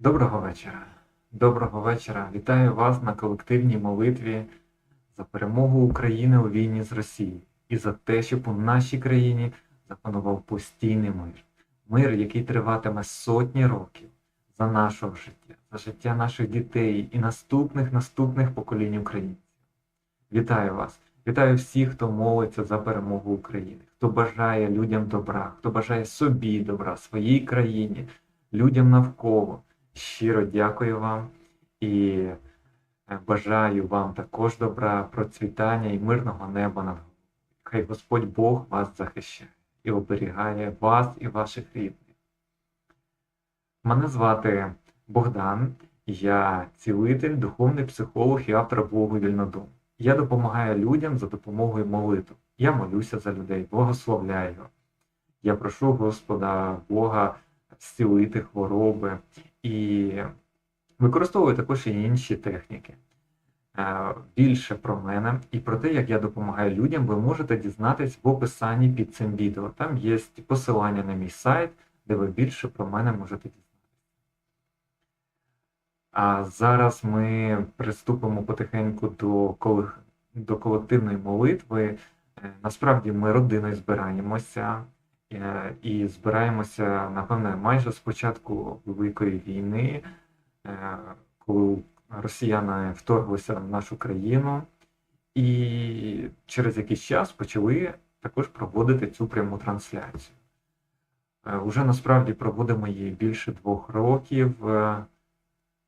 Доброго вечора. Доброго вечора. Вітаю вас на колективній молитві за перемогу України у війні з Росією і за те, щоб у нашій країні запанував постійний мир. Мир, який триватиме сотні років за нашого життя, за життя наших дітей і наступних наступних поколінь українців. Вітаю вас! Вітаю всіх, хто молиться за перемогу України, хто бажає людям добра, хто бажає собі добра, своїй країні, людям навколо. Щиро дякую вам і е, бажаю вам також добра, процвітання і мирного неба над. Хай Господь Бог вас захищає і оберігає вас і ваших рідних. Мене звати Богдан, я цілитель, духовний психолог і автор блогу Вільнодум. Я допомагаю людям за допомогою молитв. Я молюся за людей, благословляю. Я прошу Господа Бога зцілити хвороби і використовую також і інші техніки. Е, Більше про мене і про те, як я допомагаю людям, ви можете дізнатись в описанні під цим відео. Там є посилання на мій сайт, де ви більше про мене можете дізнатися. А зараз ми приступимо потихеньку до, до колективної молитви. Е, Насправді ми родиною збираємося і збираємося, напевне, майже з початку Великої війни, е, коли росіяни вторглися в нашу країну, і через якийсь час почали також проводити цю пряму трансляцію. Е, Уже насправді проводимо її більше двох років. Е,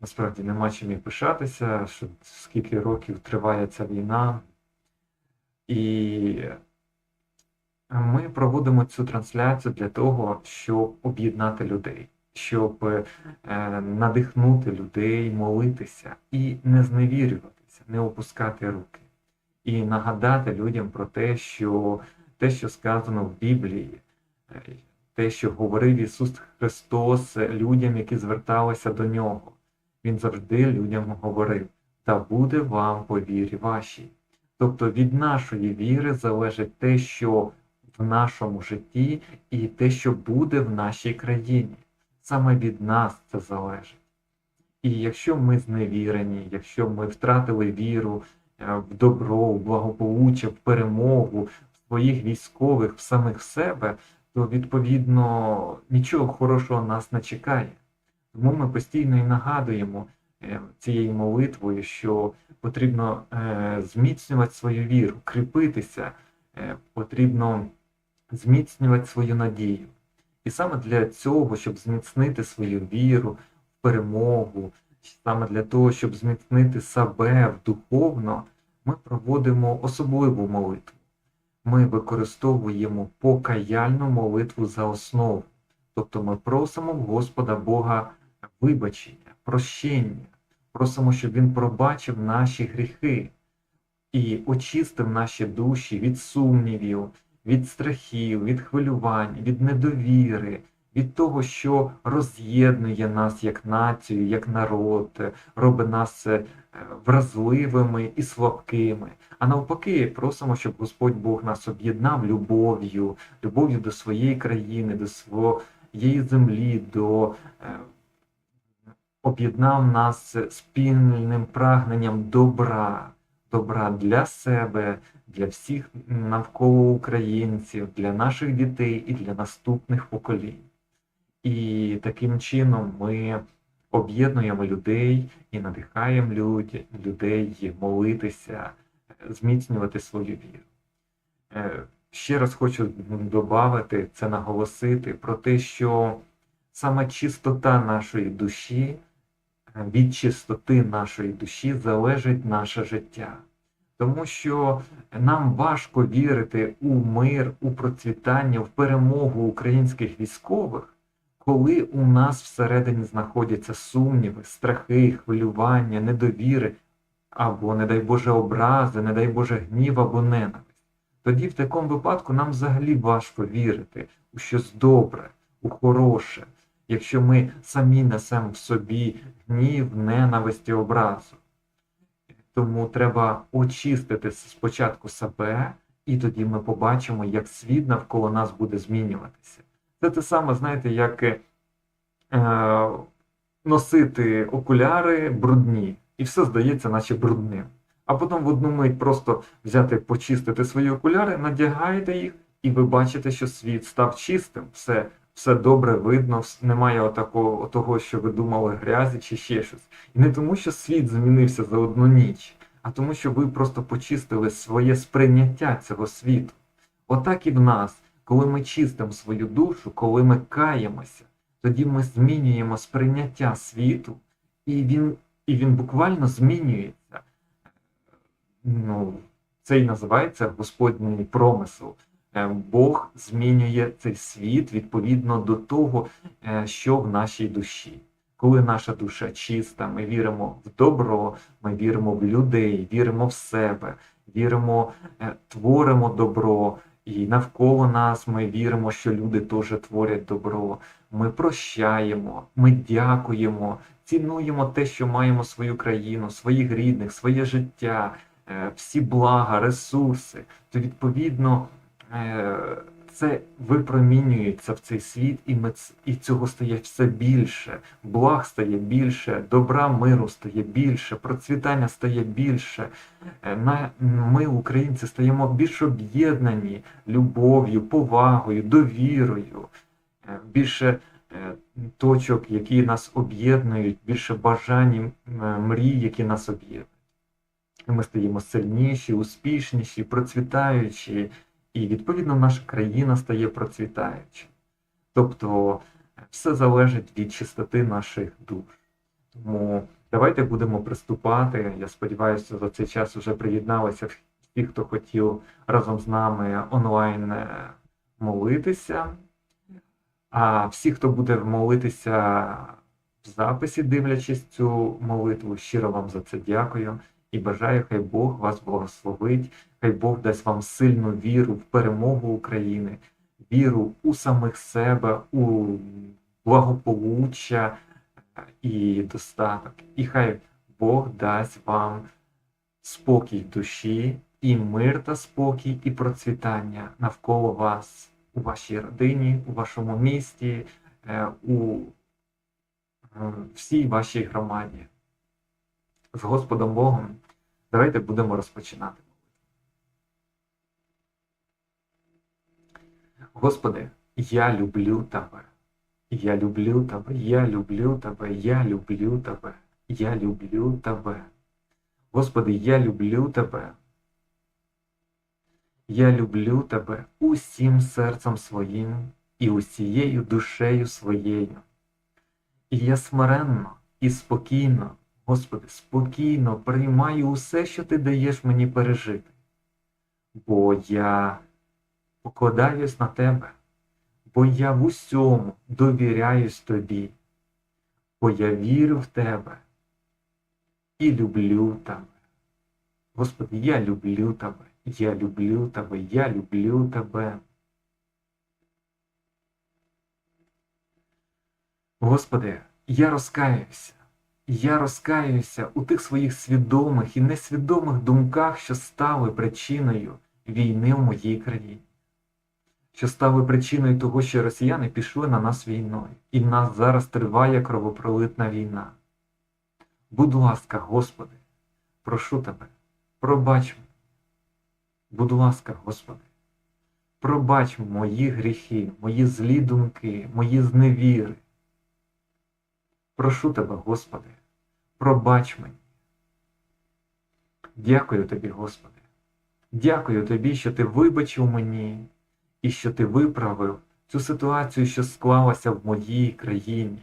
Насправді нема чим і пишатися, що скільки років триває ця війна. І ми проводимо цю трансляцію для того, щоб об'єднати людей, щоб е, надихнути людей, молитися і не зневірюватися, не опускати руки. І нагадати людям про те, що те, що сказано в Біблії, е, те, що говорив Ісус Христос людям, які зверталися до Нього. Він завжди людям говорив: та буде вам по вірі вашій. Тобто від нашої віри залежить те, що в нашому житті, і те, що буде в нашій країні. Саме від нас це залежить. І якщо ми зневірені, якщо ми втратили віру е, в добро, в благополуччя, в перемогу, в своїх військових, в самих себе, то відповідно нічого хорошого нас не чекає. Тому ми постійно і нагадуємо е, цією молитвою, що потрібно е, зміцнювати свою віру, кріпитися, потрібно зміцнювати свою надію. І саме для цього, щоб зміцнити свою віру в перемогу, саме для того, щоб зміцнити себе духовно, ми проводимо особливу молитву. Ми використовуємо покаяльну молитву за основу. Тобто ми просимо в Господа Бога вибачення, прощення, просимо, щоб Він пробачив наші гріхи і очистив наші душі від сумнівів, від страхів, від хвилювань, від недовіри, від того, що роз'єднує нас як націю, як народ, робить нас е, вразливими і слабкими. А навпаки, просимо, щоб Господь Бог нас об'єднав любов'ю, любов'ю до своєї країни, до своєї землі, до е, об'єднав нас спільним прагненням добра, добра для себе, для всіх навколо українців, для наших дітей і для наступних поколінь. І таким чином ми об'єднуємо людей і надихаємо люд- людей молитися, зміцнювати свою віру. Е, Ще раз хочу додати це наголосити про те, що саме чистота нашої душі, е, від чистоти нашої душі залежить наше життя. Тому що нам важко вірити у мир, у процвітання, в перемогу українських військових, коли у нас всередині знаходяться сумніви, страхи, хвилювання, недовіри, або, не дай Боже, образи, не дай Боже, гнів або ненависть. Тоді в такому випадку нам взагалі важко вірити у щось добре, у хороше, якщо ми самі несемо в собі гнів, ненависть і образу. Тому треба очистити спочатку себе, і тоді ми побачимо, як світ навколо нас буде змінюватися. Це те саме, знаєте, як е, носити окуляри брудні, і все здається, наче брудним. А потім в одну мить просто взяти, почистити свої окуляри, надягаєте їх, і ви бачите, що світ став чистим, все, все добре видно, немає отакого, того, що ви думали грязі чи ще щось. І не тому, що світ змінився за одну ніч, а тому, що ви просто почистили своє сприйняття цього світу. Отак і в нас, коли ми чистимо свою душу, коли ми каємося, тоді ми змінюємо сприйняття світу, і він, і він буквально змінюється. Ну, це і називається Господній промисел. Е, Бог змінює цей світ відповідно до того, е, що в нашій душі. Коли наша душа чиста, ми віримо в добро, ми віримо в людей, віримо в себе, віримо, е, творимо добро, і навколо нас ми віримо, що люди теж творять добро. Ми прощаємо, ми дякуємо, цінуємо те, що маємо свою країну, своїх рідних, своє життя, всі блага, ресурси. То відповідно це випромінюється в цей світ, і ми і цього стає все більше. Благ стає більше, добра миру стає більше, процвітання стає більше. Е, ми, українці, стаємо більш об'єднані любов'ю, повагою, довірою, е, більше е, точок, які нас об'єднують, більше бажань, е, мрій, які нас об'єднують. Ми стаємо сильніші, успішніші, процвітаючі, і відповідно наша країна стає процвітаючою. Тобто все залежить від чистоти наших душ. Тому давайте будемо приступати. Я сподіваюся, за цей час вже приєдналися всі, хто хотів разом з нами онлайн е, молитися. А всі, хто буде молитися в записі, дивлячись цю молитву, щиро вам за це дякую і бажаю, хай Бог вас благословить, хай Бог дасть вам сильну віру в перемогу України, віру у самих себе, у благополуччя е, і достаток. І хай Бог дасть вам спокій душі, і мир та спокій, і процвітання навколо вас, у вашій родині, у вашому місті, е, у всій вашій громаді. З Господом Богом. Давайте будемо розпочинати. Господи, я люблю Тебе. Я люблю Тебе, я люблю Тебе, я люблю Тебе, я люблю Тебе. Господи, я люблю Тебе. Я люблю Тебе усім серцем своїм і усією душею своєю. І я смиренно і спокійно, Господи, спокійно приймаю усе, що Ти даєш мені пережити, бо я покладаюсь на Тебе, бо я в усьому довіряюсь Тобі, бо я вірю в Тебе і люблю Тебе. Господи, я люблю Тебе, я люблю Тебе, я люблю Тебе. Господи, я розкаюся. Я розкаюся у тих своїх свідомих і несвідомих думках, що стали причиною війни в моїй країні, що стали причиною того, що росіяни пішли на нас війною, і в нас зараз триває кровопролитна війна. Будь ласка, Господи, прошу Тебе, пробач мене. Будь ласка, Господи, пробач мої гріхи, мої злі думки, мої зневіри. Прошу Тебе, Господи, пробач мені. Дякую Тобі, Господи. Дякую Тобі, що Ти вибачив мені і що Ти виправив цю ситуацію, що склалася в моїй країні,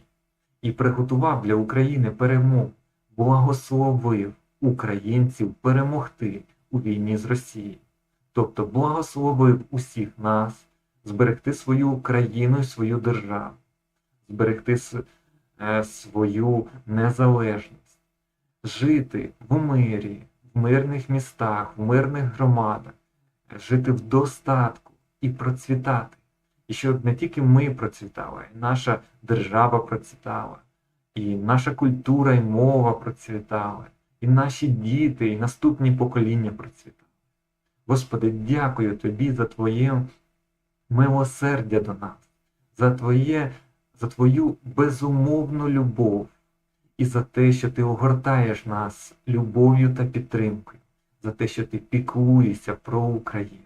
і приготував для України перемогу, благословив українців перемогти у війні з Росією. Тобто благословив усіх нас зберегти свою країну і свою державу, зберегти е, свою незалежність, жити в мирі, в мирних містах, в мирних громадах, жити в достатку і процвітати. І щоб не тільки ми процвітали, і наша держава процвітала, і наша культура і мова процвітали, і наші діти, і наступні покоління процвітали. Господи, дякую Тобі за Твоє милосердя до нас, за Твоє, за Твою безумовну любов, і за те, що ти огортаєш нас любов'ю та підтримкою, за те, що ти піклуєшся про Україну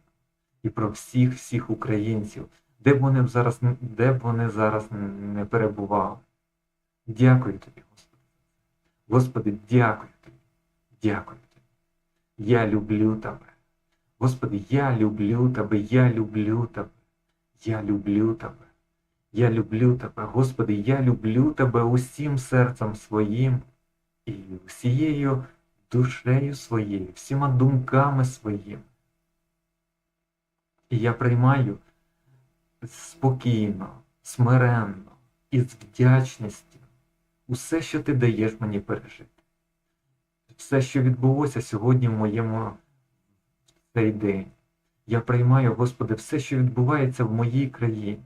і про всіх всіх українців, де б вони зараз, де б вони зараз не перебували. Дякую тобі, Господи. Господи, дякую тобі. Дякую тобі. Я люблю тебе. Господи, я люблю тебе, я люблю тебе. Я люблю тебе. Я люблю тебе, Господи, я люблю тебе усім серцем своїм і усією душею своєю, всіма думками своїми. І я приймаю спокійно, смиренно і з вдячністю усе, що ти даєш мені пережити. Все, що відбулося сьогодні в моєму цей день. Я приймаю, Господи, все, що відбувається в моїй країні.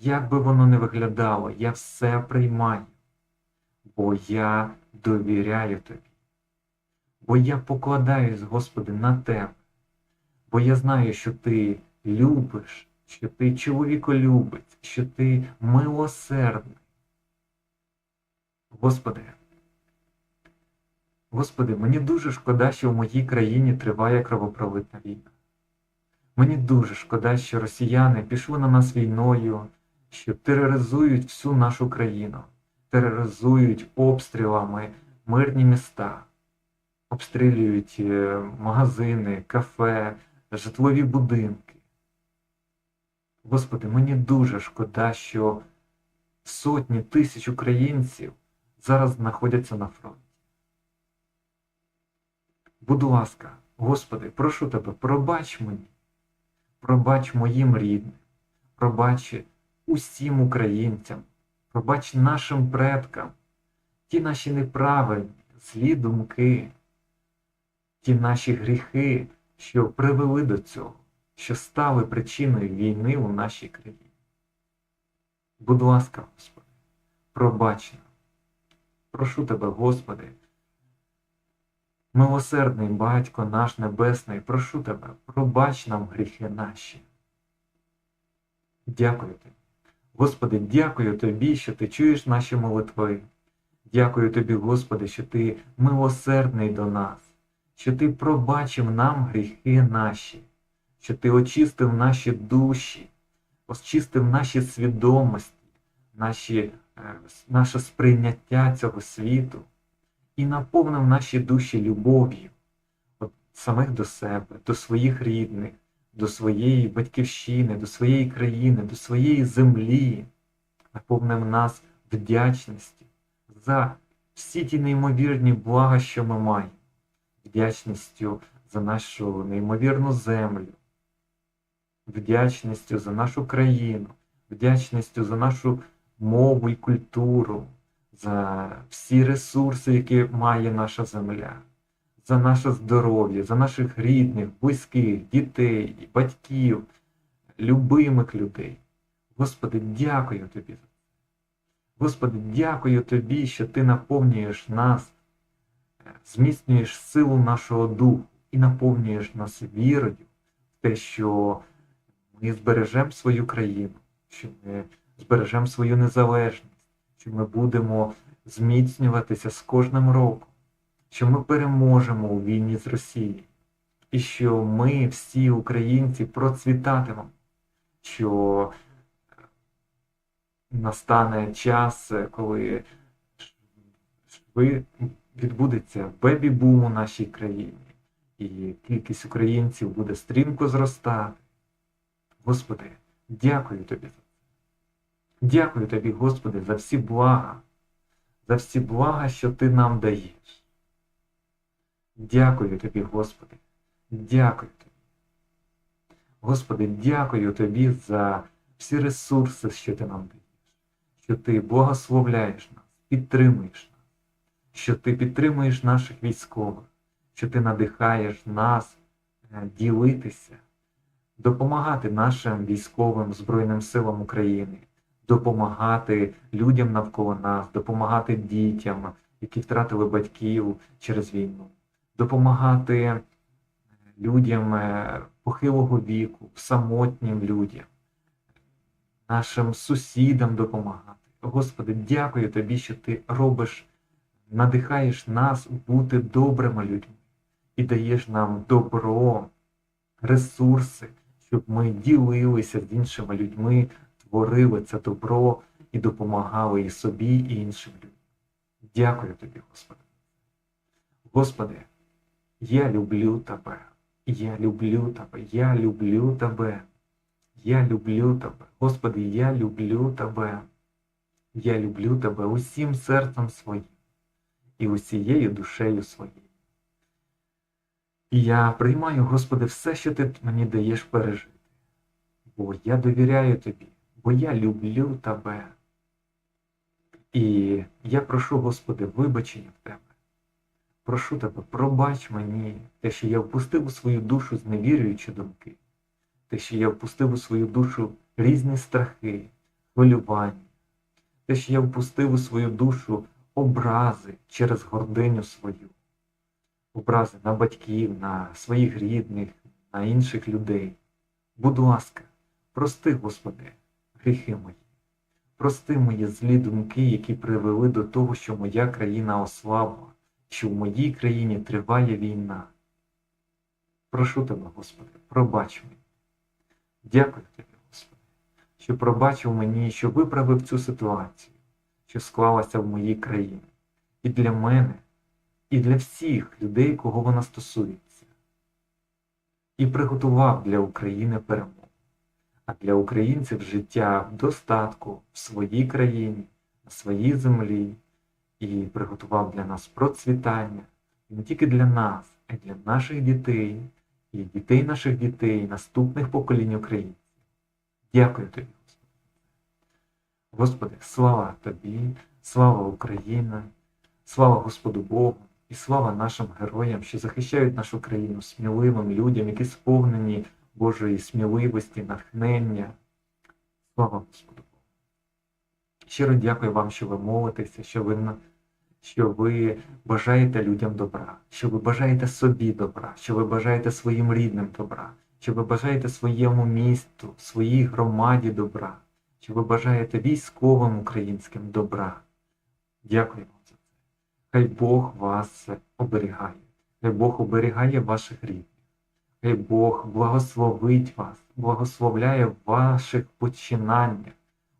Як би воно не виглядало, я все приймаю, бо я довіряю Тобі. Бо я покладаюсь, Господи, на Тебе, бо я знаю, що Ти любиш, що Ти чоловіколюбець, що Ти милосердний. Господи, Господи, мені дуже шкода, що в моїй країні триває кровопролитна війна. Мені дуже шкода, що росіяни пішли на нас війною, що тероризують всю нашу країну, тероризують обстрілами мирні міста, обстрілюють е, магазини, кафе, житлові будинки. Господи, мені дуже шкода, що сотні тисяч українців зараз знаходяться на фронті. Будь ласка, Господи, прошу тебе, пробач мені, пробач моїм рідним, пробач усім українцям, пробач нашим предкам, ті наші неправильні, злі думки, ті наші гріхи, що привели до цього, що стали причиною війни у нашій країні. Будь ласка, Господи, пробач нам. Прошу тебе, Господи, милосердний Батько наш Небесний, прошу тебе, пробач нам гріхи наші. Дякую тобі. Господи, дякую Тобі, що Ти чуєш наші молитви. Дякую Тобі, Господи, що Ти милосердний до нас, що Ти пробачив нам гріхи наші, що Ти очистив наші душі, очистив наші свідомості, наші, е, наше сприйняття цього світу і наповнив наші душі любов'ю самих до себе, до своїх рідних, до своєї батьківщини, до своєї країни, до своєї землі, наповнив нас вдячністю за всі ті неймовірні блага, що ми маємо, вдячністю за нашу неймовірну землю, вдячністю за нашу країну, вдячністю за нашу мову і культуру, за всі ресурси, які має наша земля, за наше здоров'я, за наших рідних, близьких, дітей, батьків, любимих людей. Господи, дякую Тобі за це. Господи, дякую Тобі, що Ти наповнюєш нас, зміцнюєш силу нашого духу і наповнюєш нас вірою в те, що ми збережемо свою країну, що ми збережемо свою незалежність, що ми будемо зміцнюватися з кожним роком, що ми переможемо у війні з Росією, і що ми, всі українці, процвітатимемо, що настане час, коли відбудеться бебі-бум у нашій країні, і кількість українців буде стрімко зростати. Господи, дякую тобі за це. Дякую тобі, Господи, за всі блага, за всі блага, що Ти нам даєш. Дякую тобі, Господи, дякую тобі. Господи, дякую тобі за всі ресурси, що ти нам даєш, що ти благословляєш нас, підтримуєш нас, що ти підтримуєш наших військових, що ти надихаєш нас е, ділитися, допомагати нашим військовим Збройним силам України, допомагати людям навколо нас, допомагати дітям, які втратили батьків через війну, допомагати е, людям е, похилого віку, самотнім людям, нашим сусідам допомагати. Господи, дякую Тобі, що Ти робиш надихаєш нас бути добрими людьми і даєш нам добро, ресурси, щоб ми ділилися з іншими людьми, творили це добро і допомагали і собі, і іншим людям. Дякую тобі, Господи. Господи, я люблю Тебе. Я люблю Тебе. Я люблю Тебе. Я люблю Тебе. Господи, я люблю Тебе. Я люблю Тебе усім серцем своїм і усією душею своєю. Я приймаю, Господи, все, що Ти мені даєш пережити. Бо я довіряю Тобі, бо я люблю Тебе. І я прошу, Господи, вибачення в Тебе. Прошу Тебе, пробач мені те, що я впустив у свою душу зневірюючі думки, те, що я впустив у свою душу різні страхи, хвилювання, те, що я впустив у свою душу образи через гординю свою, образи на батьків, на своїх рідних, на інших людей. Будь ласка, прости, Господи, гріхи мої. Прости мої злі думки, які привели до того, що моя країна ослабла, що в моїй країні триває війна. Прошу тебе, Господи, пробач мені. Дякую тобі, Господи, що пробачив мені, що виправив цю ситуацію, що склалася в моїй країні. І для мене, і для всіх людей, кого вона стосується. І приготував для України перемогу а для українців життя в достатку в своїй країні, на своїй землі, і приготував для нас процвітання не тільки для нас, а й для наших дітей, і дітей наших дітей, наступних поколінь українців. Дякую тобі, Господи. Господи, слава Тобі, слава Україні, слава Господу Богу і слава нашим героям, що захищають нашу країну сміливим людям, які сповнені Божої сміливості, натхнення. Слава Господу Богу. Щиро дякую вам, що ви молитеся, що ви, що ви бажаєте людям добра, що ви бажаєте собі добра, що ви бажаєте своїм рідним добра, що ви бажаєте своєму місту, своїй громаді добра, що ви бажаєте військовим українським добра. Дякую вам за це. Хай Бог вас оберігає, хай Бог оберігає ваших рідних. Хай Бог благословить вас, благословляє в ваших починаннях,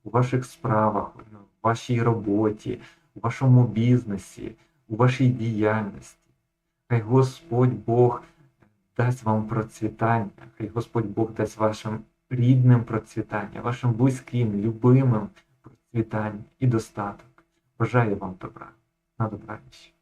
у ваших справах, в вашій роботі, у вашому бізнесі, у вашій діяльності. Хай Господь Бог дасть вам процвітання, хай Господь Бог дасть вашим рідним процвітання, вашим близьким, любимим процвітання і достаток. Бажаю вам добра. На добраніч.